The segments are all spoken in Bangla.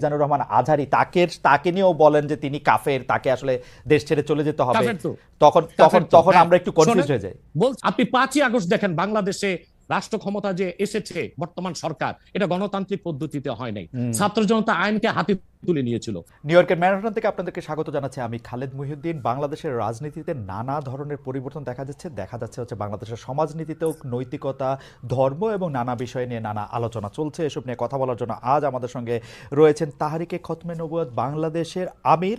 মিজানুর রহমান আজহারি তাকে তাকে নিয়েও বলেন যে তিনি কাফের তাকে আসলে দেশ ছেড়ে চলে যেতে হবে। তখন তখন তখন হ্যাঁ। আমরা একটু কনফিউজ হয়ে যাই। বল আপনি পাঁচই আগস্ট দেখেন বাংলাদেশে রাষ্ট্র ক্ষমতা যে এসেছে বর্তমান সরকার এটা গণতান্ত্রিক পদ্ধতিতে হয় নাই। ছাত্র জনতা আইনকে হাতে তুলে নিয়েছিল। নিউ ইয়র্কের ম্যারাথন থেকে আপনাদেরকে স্বাগত জানাচ্ছি আমি খালেদ মুহিউদ্দিন। বাংলাদেশের রাজনীতিতে নানা ধরনের পরিবর্তন দেখা যাচ্ছে। দেখা যাচ্ছে হচ্ছে বাংলাদেশের সমাজনীতিতেও নৈতিকতা, ধর্ম এবং নানা বিষয় নিয়ে নানা আলোচনা চলছে। এসব নিয়ে কথা বলার জন্য আজ আমাদের সঙ্গে রয়েছেন তাহারিকে খতমে নবুয়াদ বাংলাদেশের আমির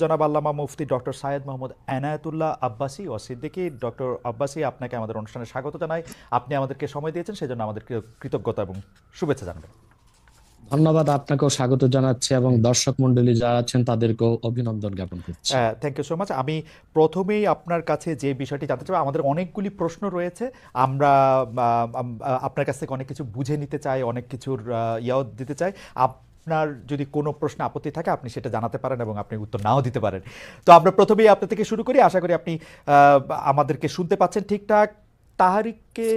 জনাব আল্লামা মুফতি ডক্টর সায়েদ মোহাম্মদ এনায়েতুল্লাহ আব্বাসি ও সিদ্দিকী। ডক্টর আব্বাসি, আপনাকে আমাদের অনুষ্ঠানে স্বাগত জানাই। আপনি আমাদেরকে সময় দিয়েছেন, সেজন্য আমাদের কৃতজ্ঞতা এবং শুভেচ্ছা জানাবেন। ধন্যবাদ, আপনাকেও স্বাগত জানাচ্ছি এবং দর্শক মন্ডলী যারা আছেন তাদেরকেও অভিনন্দন জ্ঞাপন করছি। থ্যাংক ইউ সো মাচ আমি প্রথমেই আপনার কাছে যে বিষয়টি জানতে চাই, আমাদের অনেকগুলি প্রশ্ন রয়েছে। আমরা আপনার কাছ থেকে অনেক কিছু বুঝে নিতে চাই, অনেক কিছুর ইয়াও দিতে চাই। আপনার যদি কোনো প্রশ্ন আপত্তি থাকে, আপনি সেটা জানাতে পারেন এবং আপনি উত্তর নাও দিতে পারেন। তো আমরা প্রথমেই আপনার থেকে শুরু করি। আশা করি আপনি আমাদেরকে শুনতে পাচ্ছেন ঠিকঠাক। তাহারিককে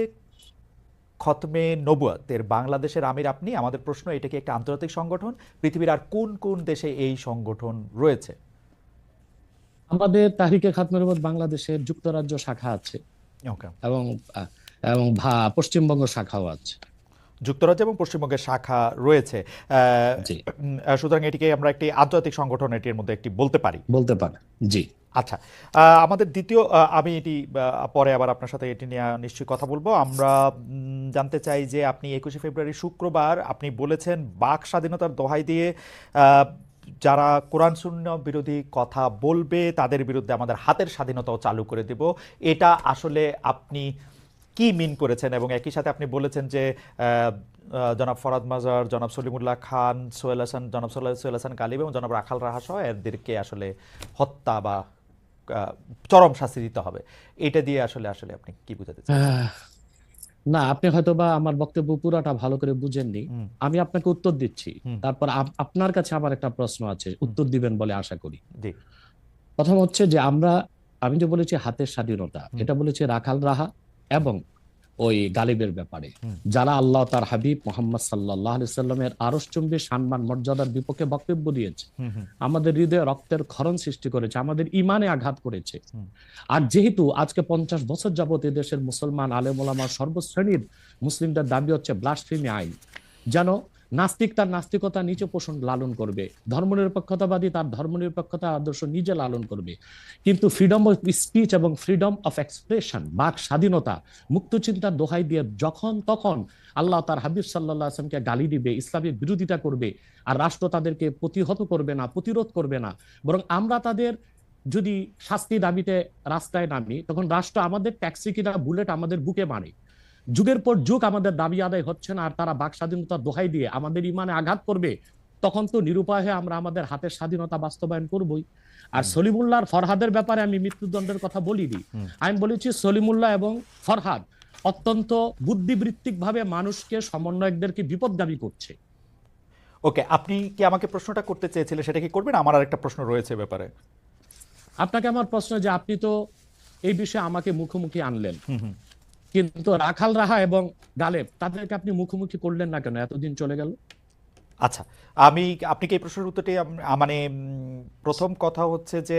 খতমে নবুয়াতের বাংলাদেশের আমির আপনি আমাদের প্রশ্ন এটা কি একটা আন্তর্জাতিক সংগঠন? পৃথিবীর আর কোন কোন দেশে এই সংগঠন রয়েছে? আমাদের তাহরিকে খাতমে নবুয়াত বাংলাদেশের যুক্তরাজ্য শাখা আছে। এবং এবং ভা- পশ্চিমবঙ্গ শাখাও আছে। যুক্তরাজ্য এবং পশ্চিমবঙ্গের শাখা রয়েছে। জি। সুতরাং এটিকে আমরা একটি আন্তর্জাতিক সংগঠন এটির মধ্যে একটি বলতে পারি। বলতে পারে জি। আচ্ছা আমাদের দ্বিতীয় আমি এটি পরে আবার আপনার সাথে এটি নিয়ে নিশ্চয়ই কথা বলব। আমরা জানতে চাই যে আপনি একুশে ফেব্রুয়ারি শুক্রবার আপনি বলেছেন বাক স্বাধীনতার দোহাই দিয়ে যারা কোরআন শূন্য বিরোধী কথা বলবে তাদের বিরুদ্ধে আমাদের হাতের স্বাধীনতাও চালু করে দেব। এটা আসলে আপনি কি মিন করেছেন? এবং একই সাথে আপনি বলেছেন যে জনাব ফরাদ মাজার জনাব সলিমুল্লাহ খান সোহেল হাসান জনাব সোহেল হাসান গালিব এবং জনাব রাখাল রাহা সহ এদেরকে আসলে হত্যা বা চরম শাস্তি দিতে হবে। এটা দিয়ে আসলে আসলে আপনি কি বুঝাতে চান? না আপনি হয়তো বা আমার বক্তব্য পুরাটা ভালো করে বুঝেননি। আমি আপনাকে উত্তর দিচ্ছি। তারপর আপ- আপনার কাছে আমার একটা প্রশ্ন আছে। উত্তর দিবেন বলে আশা করি। প্রথম হচ্ছে যে আমরা আমি যে বলেছি হাতের স্বাধীনতা এটা বলেছি রাখাল রাহা এবং ওই গালিবের ব্যাপারে। যারা আল্লাহ তার হাবিব মোহাম্মদ সাল্লাহ সাল্লামের আরসচুম্বী সম্মান মর্যাদার বিপক্ষে বক্তব্য দিয়েছে। আমাদের হৃদয়ে রক্তের ক্ষরণ সৃষ্টি করেছে আমাদের ইমানে আঘাত করেছে। আর যেহেতু আজকে পঞ্চাশ বছর যাবত এদেশের মুসলমান আলেমুলামার সর্বশ্রেণীর মুসলিমদের দাবি হচ্ছে ব্লাস্ট্রিমি আইন যেন নাস্তিক তার নাস্তিকতা নিচে পোষণ লালন করবে। ধর্মনিরপেক্ষতাবাদী তার ধর্মনিরপেক্ষতা আদর্শ নিজে লালন করবে। কিন্তু ফ্রিডম অফ স্পিচ এবং ফ্রিডম অফ এক্সপ্রেশন বাক স্বাধীনতা মুক্ত চিন্তার দোহাই দিয়ে যখন তখন আল্লাহ তার হাবিব সাল্লাহ আসলামকে গালি দিবে, ইসলামের বিরোধিতা করবে আর রাষ্ট্র তাদেরকে প্রতিহত করবে না, প্রতিরোধ করবে না। বরং আমরা তাদের যদি শাস্তি দাবিতে রাস্তায় নামি, তখন রাষ্ট্র আমাদের ট্যাক্সি কিনা বুলেট আমাদের বুকে মারে। যুগের পর যুগ আমাদের দাবি আদায় হচ্ছে না আর তারা বাক স্বাধীনতার দোহাই দিয়ে আমাদের ইমানে আঘাত করবে তখন তো নিরুপায় হয়ে আমরা আমাদের হাতের স্বাধীনতা বাস্তবায়ন করবই। আর সলিমুল্লাহর ফরহাদের ব্যাপারে আমি মৃত্যুদণ্ডের কথা বলিনি। আমি বলেছি সলিমুল্লাহ এবং ফরহাদ অত্যন্ত বুদ্ধিবৃত্তিক ভাবে মানুষকে সমন্বয়কদেরকে বিপদগামী করছে। ওকে আপনি কি আমাকে প্রশ্নটা করতে চেয়েছিলেন সেটা কি করবেন? আমার আর একটা প্রশ্ন রয়েছে ব্যাপারে। আপনাকে আমার প্রশ্ন যে আপনি তো এই বিষয়ে আমাকে মুখোমুখি আনলেন। কিন্তু রাখাল রাহা এবং গালেব তাদেরকে আপনি মুখোমুখি করলেন না কেন? এতদিন চলে গেল। আচ্ছা আমি, আপনি কি এই প্রশ্নের উত্তরটি মানে প্রথম কথা হচ্ছে যে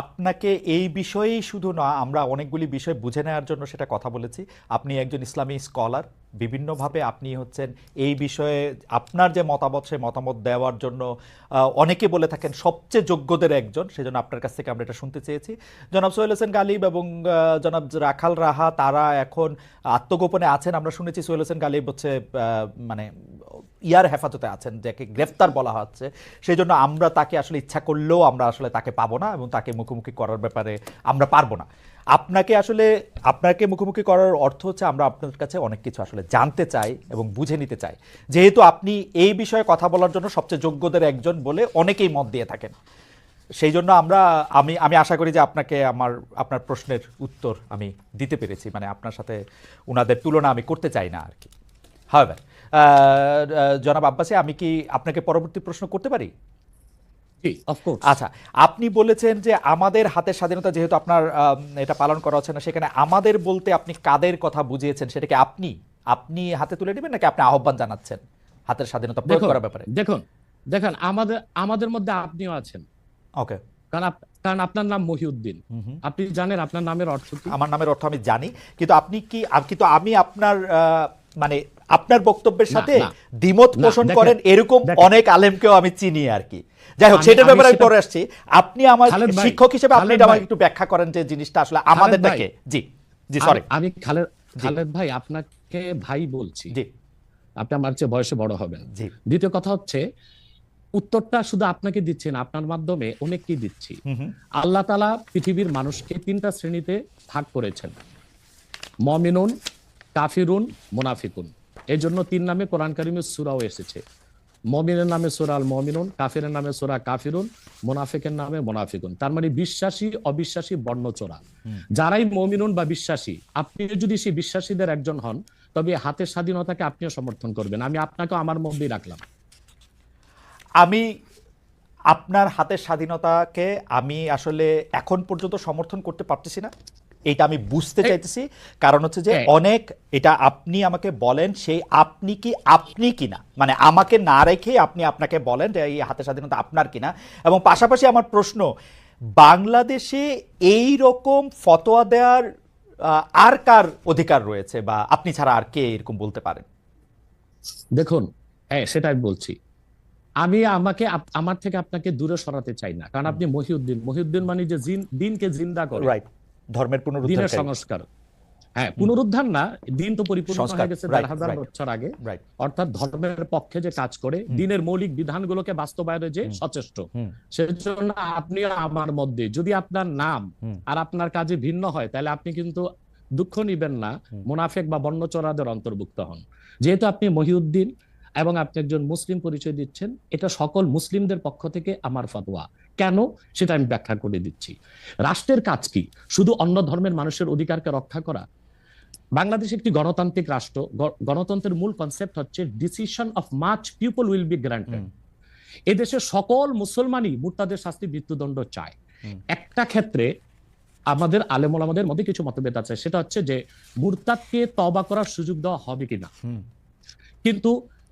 আপনাকে এই বিষয়েই শুধু না, আমরা অনেকগুলি বিষয় বুঝে নেওয়ার জন্য সেটা কথা বলেছি। আপনি একজন ইসলামী স্কলার, বিভিন্নভাবে আপনি হচ্ছেন এই বিষয়ে আপনার যে মতামত, সেই মতামত দেওয়ার জন্য অনেকে বলে থাকেন সবচেয়ে যোগ্যদের একজন, সেজন্য আপনার কাছ থেকে আমরা এটা শুনতে চেয়েছি। জনাব সোহেল হোসেন গালিব এবং জনাব রাখাল রাহা, তারা এখন আত্মগোপনে আছেন। আমরা শুনেছি সোহেল হোসেন গালিব হচ্ছে মানে ইয়ার হেফাজতে আছেন, যাকে গ্রেফতার বলা হচ্ছে। সেই জন্য আমরা তাকে আসলে ইচ্ছা করলেও আমরা আসলে তাকে পাবো না এবং তাকে মুখোমুখি করার ব্যাপারে আমরা পারব না। আপনাকে আসলে, আপনাকে মুখোমুখি করার অর্থ হচ্ছে আমরা আপনার কাছে অনেক কিছু আসলে জানতে চাই এবং বুঝে নিতে চাই। যেহেতু আপনি এই বিষয়ে কথা বলার জন্য সবচেয়ে যোগ্যদের একজন বলে অনেকেই মত দিয়ে থাকেন। সেই জন্য আমরা, আমি আমি আশা করি যে আপনাকে আমার, আপনার প্রশ্নের উত্তর আমি দিতে পেরেছি। মানে আপনার সাথে ওনাদের তুলনা আমি করতে চাই না আর কি। হাওয়েভার জনাব আব্বাসি আমি কি আপনাকে পরবর্তী প্রশ্ন করতে পারি? আচ্ছা আপনি বলেছেন যে আমাদের হাতের স্বাধীনতা যেহেতু আপনার এটা পালন করা হচ্ছে না সেখানে আমাদের বলতে আপনি কাদের কথা বুঝিয়েছেন সেটাকে আপনি? আপনি হাতে তুলে নেবেন নাকি আপনি আহ্বান জানাচ্ছেন হাতের স্বাধীনতা প্রয়োগ করার ব্যাপারে? দেখুন দেখেন আমাদের আমাদের মধ্যে আপনিও আছেন। ওকে। কারণ কারণ আপনার নাম মহিউদ্দিন। আপনি জানেন আপনার নামের অর্থ আমার নামের অর্থ আমি জানি কিন্তু আপনি কি কিন্তু আমি আপনার মানে আপনার বক্তব্যের সাথে দ্বিমত পোষণ করেন এরকম অনেক আলেমকেও আমি চিনি আর কি। যাই হোক সেটার ব্যাপারে আমি পরে আসছি। আপনি আমার শিক্ষক হিসেবে আপনি এটা আমাকে একটু ব্যাখ্যা করেন যে জিনিসটা আসলে আমাদেরটাকে জি জি সরি আমি- খালেদ খালেদ ভাই আপনাকে ভাই বলছি। জি। আপনি আমার চেয়ে বয়সে বড় হবেন। জি। দ্বিতীয় কথা হচ্ছে উত্তরটা শুধু আপনাকে দিচ্ছি না আপনার মাধ্যমে অনেককেই দিচ্ছি। আল্লাহ তালা পৃথিবীর মানুষকে তিনটা শ্রেণীতে ভাগ করেছেন। মমিনুন কাফিরুন মোনাফিকুন। এই জন্য তিন নামে কোরআন কারিমের সুরাও এসেছে। মমিনের নামে সুরা আল মমিনুন কাফিরের নামে সুরা কাফিরুন, মোনাফিকের নামে মোনাফিকুন। তার মানে বিশ্বাসী, অবিশ্বাসী, বর্ণচোরা। যারাই মমিনুন বা বিশ্বাসী আপনি যদি সেই বিশ্বাসীদের একজন হন, তবে হাতের স্বাধীনতাকে আপনিও সমর্থন করবেন। আমি আপনাকে আমার মধ্যেই রাখলাম। আমি আপনার হাতের স্বাধীনতাকে আমি আসলে এখন পর্যন্ত সমর্থন করতে পারতেছি না। এটা আমি বুঝতে চাইতেছি। কারণ হচ্ছে যে অনেক এটা আপনি আমাকে বলেন সেই আপনি কি আপনি কিনা? মানে আমাকে না রেখে আপনি আপনাকে বলেন যে এই হাতের স্বাধীনতা আপনার কিনা। এবং পাশাপাশি আমার প্রশ্ন বাংলাদেশে এই রকম ফতোয়া দেওয়ার আর কার অধিকার রয়েছে? বা আপনি ছাড়া আর কে এরকম বলতে পারেন দেখুন হ্যাঁ সেটাই বলছি। আমি আমাকে আমার থেকে আপনাকে দূরে সরাতে চাই না। কারণ আপনি মহিউদ্দিন মহিউদ্দিন মানে যে জিন- দিনকে জিন্দা করে। রাইট ধর্মের পুনরুদ্ধার সংস্কার। হ্যাঁ পুনরুদ্ধার না দিন তো পরিপূর্ণ হয়ে গেছে দেড় হাজার বছর আগে। অর্থাৎ ধর্মের পক্ষে যে কাজ করে দিনের মৌলিক বিধানগুলোকে বাস্তবায়নে যে সচেষ্ট। সেজন্য আপনি আমার মধ্যে যদি আপনার নাম আর আপনার কাজে ভিন্ন হয় তাহলে আপনি কিন্তু দুঃখ নিবেন না মুনাফেক বা বর্ণচরাদের অন্তর্ভুক্ত হন। যেহেতু আপনি মহিউদ্দিন এবং আপনি একজন মুসলিম পরিচয় দিচ্ছেন এটা সকল মুসলিমদের পক্ষ থেকে আমার ফতোয়া। কেন সেটা আমি ব্যাখ্যা করে দিচ্ছি। রাষ্ট্রের কাজ কি? শুধু অন্য ধর্মের মানুষের অধিকারকে রক্ষা করা? বাংলাদেশ একটি গণতান্ত্রিক রাষ্ট্র। গণতন্ত্রের মূল কনসেপ্ট হচ্ছে decision of much people will be granted এদেশে সকল মুসলমানই মুরতাদের শাস্তি মৃত্যুদণ্ড চায়। একটা ক্ষেত্রে আমাদের আলেমল আমাদের মধ্যে কিছু মতভেদ আছে। সেটা হচ্ছে যে মুরতাদকে তবা করার সুযোগ দেওয়া হবে কিনা। কিন্তু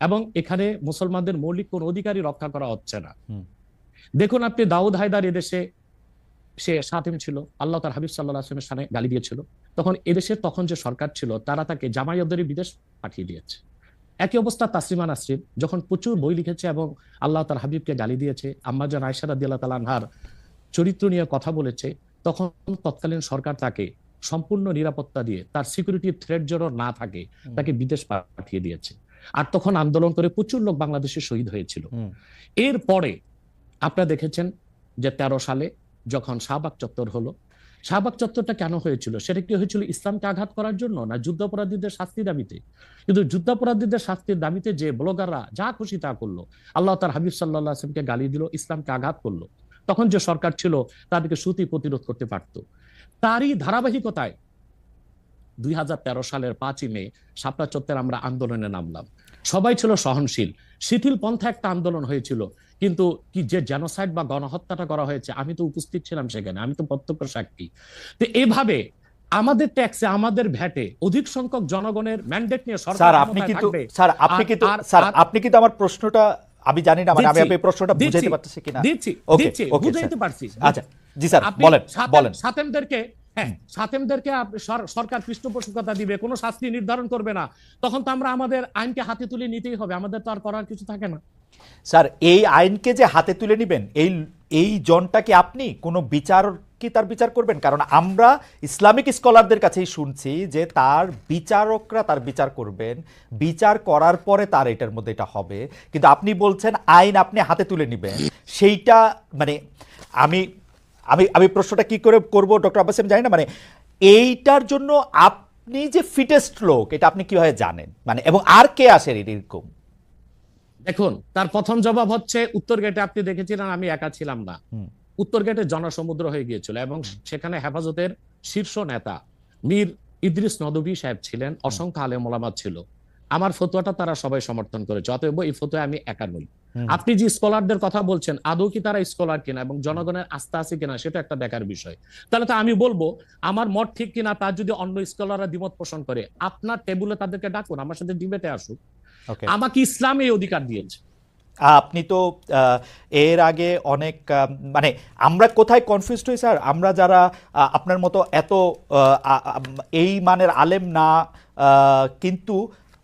এবং এখানে মুসলমানদের মৌলিক কোন অধিকারই রক্ষা করা হচ্ছে না। দেখুন আপনি দাউদ হায়দার এদেশে সে সাতিম ছিল আল্লাহ তার হাবিব সাল্লাহ আসলামের সামনে গালি দিয়েছিল। তখন এদেশের তখন যে সরকার ছিল তারা তাকে জামাইয়দের বিদেশ পাঠিয়ে দিয়েছে। একই অবস্থা তাসলিমা নাসরিন যখন প্রচুর বই লিখেছে এবং আল্লাহ তার হাবিবকে গালি দিয়েছে আম্মাজান আয়সা রাদি আল্লাহ তালানহার চরিত্র নিয়ে কথা বলেছে তখন তৎকালীন সরকার তাকে সম্পূর্ণ নিরাপত্তা দিয়ে তার সিকিউরিটি থ্রেট যেন না থাকে তাকে বিদেশ পাঠিয়ে দিয়েছে। আর তখন আন্দোলন করে প্রচুর লোক বাংলাদেশে শহীদ হয়েছিল। এরপরে আপনারা দেখেছেন যে তেরো সালে যখন শাহবাগ চত্বর হলো শাহবাগ চত্বরটা কেন হয়েছিল? সেটা কি হয়েছিল ইসলামকে আঘাত করার জন্য না যুদ্ধাপরাধীদের শাস্তি দাবিতে? কিন্তু যুদ্ধাপরাধীদের শাস্তির দাবিতে যে ব্লগাররা যা খুশি তা করল আল্লাহ তার হাবিব সাল্লাহ আসলামকে গালি দিল ইসলামকে আঘাত করল। তখন যে সরকার ছিল তাদেরকে সুতি প্রতিরোধ করতে পারত। তারই ধারাবাহিকতায় দুই হাজার তেরো সালের পাঁচই মে শাপলা চত্বরে আমরা আন্দোলনে নামলাম। সবাই ছিল সহনশীল। শিথিল পন্থা একটা আন্দোলন হয়েছিল। কিন্তু কি যে জেনোসাইড বা গণহত্যাটা করা হয়েছে আমি তো উপস্থিত ছিলাম সেখানে আমি তো প্রত্যক্ষ সাক্ষী। তো এভাবে আমাদের ট্যাক্সে আমাদের ভ্যাটে অধিক সংখ্যক জনগণের ম্যান্ডেট নিয়ে সরকার স্যার আপনি কিন্তু স্যার আপনি কিন্তু স্যার আপনি কিন্তু আমার প্রশ্নটা আমি জানি না মানে আমি আপনার প্রশ্নটা বুঝাইতে পারতেছি কিনা। দিচ্ছি। দিচ্ছি। বুঝাইতে পারছি। আচ্ছা জি স্যার বলেন বলেন। সাতেমদেরকে হ্যাঁ সাতেমদেরকে সরকার পৃষ্ঠপোষকতা দিবে, কোনো শাস্তি নির্ধারণ করবে না। তখন তো আমরা আমাদের আইনকে হাতে তুলে নিতেই হবে, আমাদের তো আর করার কিছু থাকে না। স্যার, এই আইনকে যে হাতে তুলে নেবেন, এই এই জনটা কি আপনি? কোনো বিচার কি তার বিচার করবেন? কারণ আমরা ইসলামিক স্কলারদের কাছেই শুনছি যে তার বিচারকরা তার বিচার করবেন। বিচার করার পরে তার এটার মধ্যে এটা হবে। কিন্তু আপনি বলছেন আইন আপনি হাতে তুলে নেবেন। সেইটা মানে আমি আমি আমি প্রশ্নটা কি করে করব ডক্টর আব্বাস আমি জানি না মানে এইটার জন্য আপনি যে ফিটেস্ট লোক এটা আপনি কীভাবে জানেন? মানে এবং আর কে আসেন এরকম? দেখুন তার প্রথম জবাব হচ্ছে উত্তর গেটে আপনি দেখেছিলেন আমি একা ছিলাম না। উত্তর গেটে জনসমুদ্র হয়ে গিয়েছিল এবং সেখানে হেফাজতের শীর্ষ নেতা মীর ইদ্রিস নদবী সাহেব ছিলেন অসংখ্য আলেম ওলামা ছিল। আমার ফতোয়াটা তারা সবাই সমর্থন করেছে অতএব এই ফতোয়া আমি একা নই। আপনি যে স্কলারদের কথা বলছেন আদৌ কি তারা স্কলার কিনা এবং জনগণের আস্থা আছে কিনা সেটা একটা দেখার বিষয়। তাহলে তো আমি বলব আমার মত ঠিক কিনা তার যদি অন্য স্কলাররা দ্বিমত পোষণ করে আপনার টেবিলে তাদেরকে ডাকুন আমার সাথে ডিবেটে আসুক। ওকে আমাকে ইসলাম এই অধিকার দিয়েছে। আপনি তো আহ, এর আগে অনেক মানে আমরা কোথায় কনফিউজড হই স্যার? আমরা যারা আপনার মতো এত এই মানের আলেম না আহ, কিন্তু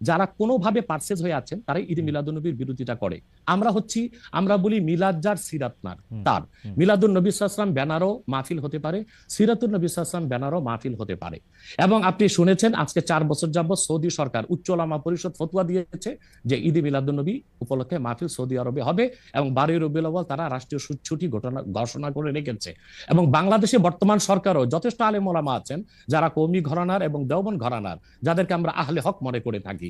যারা কোনোভাবে পার্সেজ হয়ে আছেন তারাই ঈদে মিলাদুন নবীর বিরোধিতা করে। আমরা হচ্ছি আমরা বলি মিলাদ যার সিরাতনার হুম। তার। হুম। মিলাদুন নবী সাল্লাম ব্যানারও মাহফিল হতে পারে সিরাতুল নবী সাল্লাম ব্যানারও মাহফিল হতে পারে। এবং আপনি শুনেছেন আজকে চার বছর যাবত সৌদি সরকার উচ্চ ওলামা পরিষদ ফতুয়া দিয়েছে যে ঈদে মিলাদুন নবী উপলক্ষে মাহফিল সৌদি আরবে হবে এবং বারোই রবিউল আউয়াল তারা রাষ্ট্রীয় সু- ছুটি ঘটনা ঘোষণা করে রেখেছে। এবং বাংলাদেশে বর্তমান সরকারও যথেষ্ট আলেম ওলামা আছেন যারা কৌমি ঘরানার এবং দেওবন ঘরানার যাদেরকে আমরা আহলে হক মনে করে থাকি।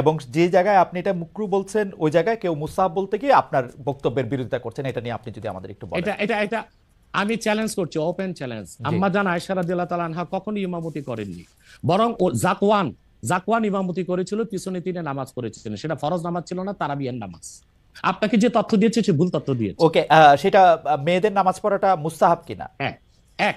এবং যে জায়গায় আপনি এটা মুকরু বলছেন ওই জায়গায় কেউ মুসাহাব বলতে গিয়ে আপনার বক্তব্যের বিরোধিতা করছেন এটা নিয়ে আপনি যদি আমাদের একটু বলেন। এটা এটা এটা আমি চ্যালেঞ্জ করছি ওপেন চ্যালেঞ্জ আম্মা জান আয়সা রাদিয়াল্লাহু তাআলা আনহা কখনো ইমামতি করেননি। বরং জাকওয়ান জাকওয়ান ইমামতি করেছিল পিছনে তিনি নামাজ পড়েছিলেন। সেটা ফরজ নামাজ ছিল না তারাবিয়ার নামাজ। আপনাকে যে তথ্য দিয়েছে সে ভুল তথ্য দিয়েছে। ওকে সেটা মেয়েদের নামাজ পড়াটা মুস্তাহাব কিনা? এক এক।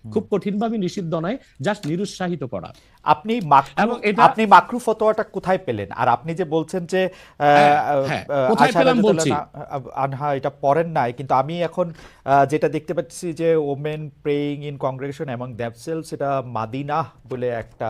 খুব কঠিনভাবে নিষিদ্ধ নয় জাস্ট নিরুৎসাহিত করা আপনি এবং আপনি মাকরু ফতোয়াটা কোথায় পেলেন আর আপনি যে বলছেন যে আহ, হ্যাঁ, কোথায় পেলাম বলছি। আনহা- এটা পড়েন নাই কিন্তু আমি এখন যেটা দেখতে পাচ্ছি যে ওমেন প্রেইং ইন কংগ্রেগেশন এবং দ্যাপসেলস সেটা মাদিনা বলে একটা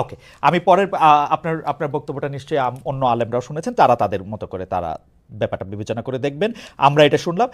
ওকে আমি পরের আপনার আপনার বক্তব্যটা নিশ্চয়ই অন্য আলেমরাও শুনেছেন, তারা তাদের মতো করে তারা ব্যাপারটা বিবেচনা করে দেখবেন। আমরা এটা শুনলাম।